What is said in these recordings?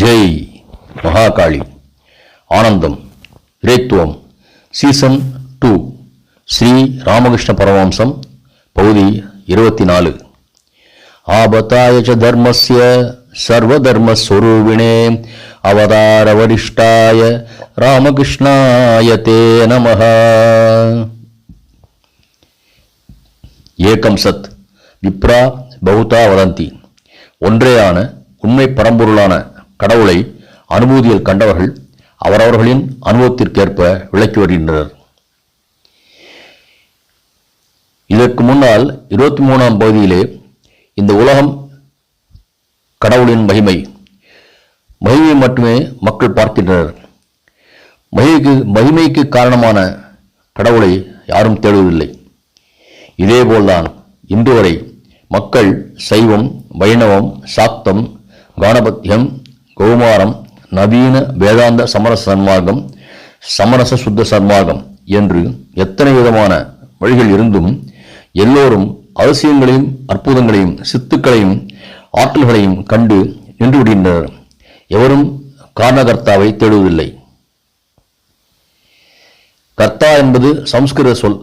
ஜெய் மகாகாளி. ஆனந்தம் இறைத்துவம் season two. Sri Ramakrishna Paramahamsa பகுதி இருபத்தி நாலு ஆபத்தாய தர்மஸ்ய சர்வதர்மஸ்வரூபிணே அவதார வரிஷ்டாய ராமகிருஷ்ணாய தே நம ஏக்கம் சத் விப்ரா பௌதா வதந்தி. ஒன்றேயான உண்மை பரம்பொருளான கடவுளை அனுபூதியில் கண்டவர்கள் அவரவர்களின் அனுபவத்திற்கேற்ப விளக்கி வருகின்றனர். இதற்கு முன்னால் இருபத்தி மூணாம் பகுதியிலே இந்த உலகம் கடவுளின் மகிமை மகிமையை மட்டுமே மக்கள் பார்க்கின்றனர். மகிமைக்கு மகிமைக்கு காரணமான கடவுளை யாரும் தேடுவதில்லை. இதேபோல்தான் இன்று வரை மக்கள் சைவம் வைணவம் சாக்தம் கணபத்தியம் கௌமாரம் நவீன வேதாந்த சமரச சன்மார்க்கம் சமரச சுத்த சன்மார்க்கம் என்று எத்தனை விதமான வழிகள் இருந்தும் எல்லோரும் அவசியங்களையும் அற்புதங்களையும் சித்துக்களையும் ஆற்றல்களையும் கண்டு நின்று விடுகின்றனர். எவரும் காரணகர்த்தாவை தேடுவதில்லை. கர்த்தா என்பது சம்ஸ்கிருத சொல்.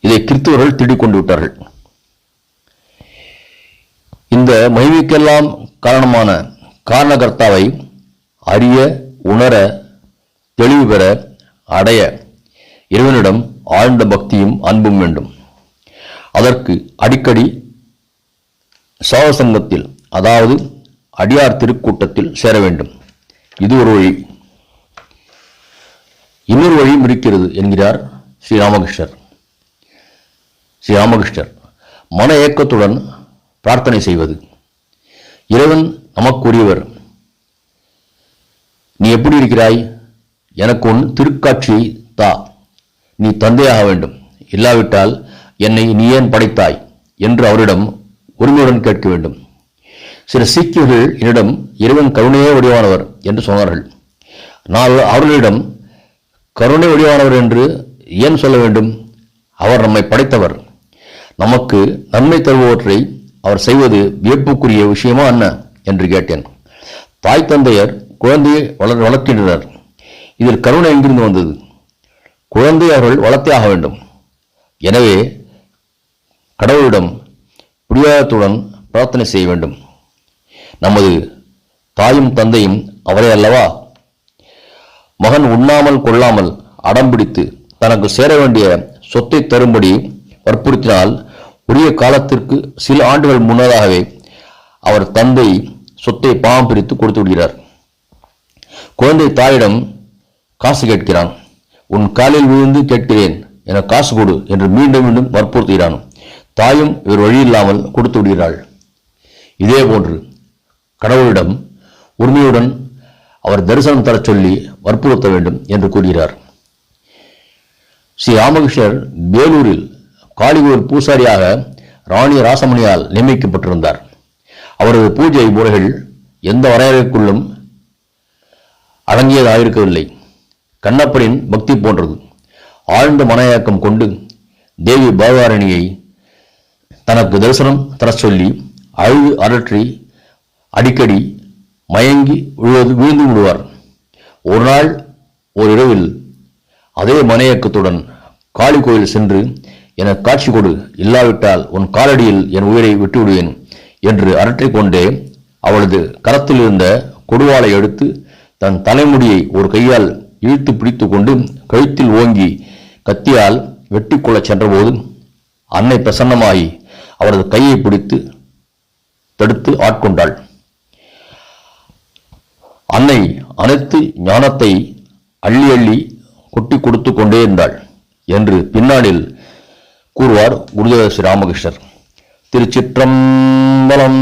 இதை கிறிஸ்துவர்கள் திடிக்கொண்டு விட்டார்கள். இந்த மகிமைக்கெல்லாம் காரணமான காரணகர்த்தாவை அறிய உணர தெளிவு பெற அடைய இறைவனிடம் ஆழ்ந்த பக்தியும் அன்பும் வேண்டும். அதற்கு அடிக்கடி சவசங்கத்தில் அதாவது அடியார் திருக்கூட்டத்தில் சேர வேண்டும். இது ஒரு வழி. இன்னொரு வழியும் இருக்கிறது என்கிறார் ஸ்ரீ ராமகிருஷ்ணர். ஸ்ரீ ராமகிருஷ்ணர் மன ஏக்கத்துடன் பிரார்த்தனை செய்வது. இறைவன் நமக்குரியவர். நீ எப்படி இருக்கிறாய்? எனக்கு ஒன்று திருக்காட்சியை தா. நீ தந்தையாக வேண்டும். இல்லாவிட்டால் என்னை நீ ஏன் படைத்தாய்? என்று அவரிடம் உரிமையுடன் கேட்க வேண்டும். சில சீக்கியர்கள் என்னிடம் இறைவன் கருணையே வடிவானவர் என்று சொன்னார்கள். நான் அவர்களிடம் கருணை வடிவானவர் என்று ஏன் சொல்ல வேண்டும்? அவர் நம்மை படைத்தவர். நமக்கு நன்மை தருபவற்றை அவர் செய்வது வியப்புக்குரிய விஷயமா என்ன என்று கேட்டேன். தாய் தந்தையர் குழந்தையை வளர் வளர்க்கின்றனர் இதில் கருணை எங்கிருந்து வந்தது? குழந்தை அவர்கள் வளர்த்தே ஆக வேண்டும். எனவே கடவுளிடம் பிடிவாதத்துடன் பிரார்த்தனை செய்ய வேண்டும். நமது தாயும் தந்தையும் அவரே அல்லவா? மகன் உண்ணாமல் கொள்ளாமல் அடம்பிடித்து தனக்கு சேர வேண்டிய சொத்தை தரும்படி வற்புறுத்தினால் உரிய காலத்திற்கு சில ஆண்டுகள் முன்னதாகவே அவர் தந்தை சொத்தை பாவம் பிரித்து கொடுத்து விடுகிறார். குழந்தை தாயிடம் காசு கேட்கிறான். உன் காலில் விழுந்து கேட்கிறேன். என காசு கொடு என்று மீண்டும் மீண்டும் வற்புறுத்துகிறான். தாயும் இவர் வழி இல்லாமல் கொடுத்து விடுகிறாள். இதே போன்று கடவுளிடம் உரிமையுடன் அவர் தரிசனம் தரச் சொல்லி வற்புறுத்த வேண்டும் என்று கூறுகிறார். ஸ்ரீ ராமகிருஷ்ணர் வேலூரில் காளியூர் பூசாரியாக ராணி ராசமணியால் நியமிக்கப்பட்டிருந்தார். அவரது பூஜை முறைகள் எந்த வரையறைக்குள்ளும் அடங்கியதாக இருக்கவில்லை கண்ணப்பனின் பக்தி போன்றது. ஆழ்ந்த மனயக்கம் கொண்டு தேவி பகவாரணியை தனக்கு தரிசனம் தரச் சொல்லி அழுது அரற்றி அடிக்கடி மயங்கி விழுவது வீழ்ந்து விடுவார். ஒரு நாள் ஒரு இரவில் அதே மனையக்கத்துடன் காளி கோயில் சென்று எனக்கு காட்சி கொடு. இல்லாவிட்டால் உன் காலடியில் என் உயிரை விட்டுவிடுவேன் என்று அரற்றிக்கொண்டே அவளது கரத்தில் இருந்த கொடுவாளை எடுத்து தன் தலைமுடியை ஒரு கையால் இழுத்து பிடித்து கொண்டு கழுத்தில் ஓங்கி கத்தியால் வெட்டிக்கொள்ளச் சென்றபோது அன்னை பிரசன்னமாகி அவரது கையை பிடித்து தடுத்து ஆட்கொண்டாள். அன்னை அனைத்து ஞானத்தை அள்ளி அள்ளி கொட்டி கொடுத்து கொண்டே இருந்தாள் என்று பின்னாளில் கூறுவார் குருதேவ ஸ்ரீ ராமகிருஷ்ணர். திருச்சிற்றம்பலம்.